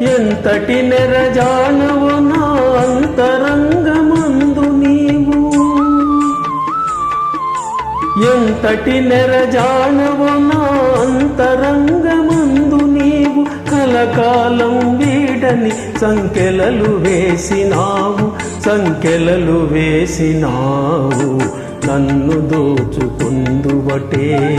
ఎంతటి నెరజానవు నా అంతరంగమందు నీవు. ఎంతటి నెరజానవు నా అంతరంగమందు నీవు. కలకాలం వీడని సంకెలలు వేసినావు సంకెలలు వేసినావు. నన్ను దోచుకుందువటే.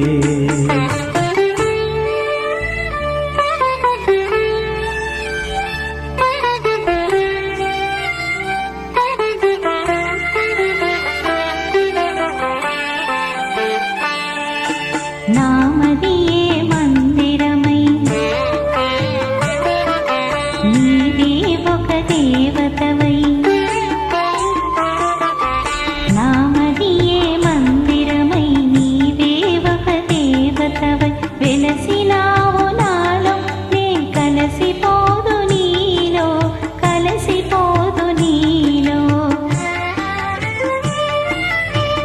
నామదియే మందిరమై. నీవే ఒక దేవతవై.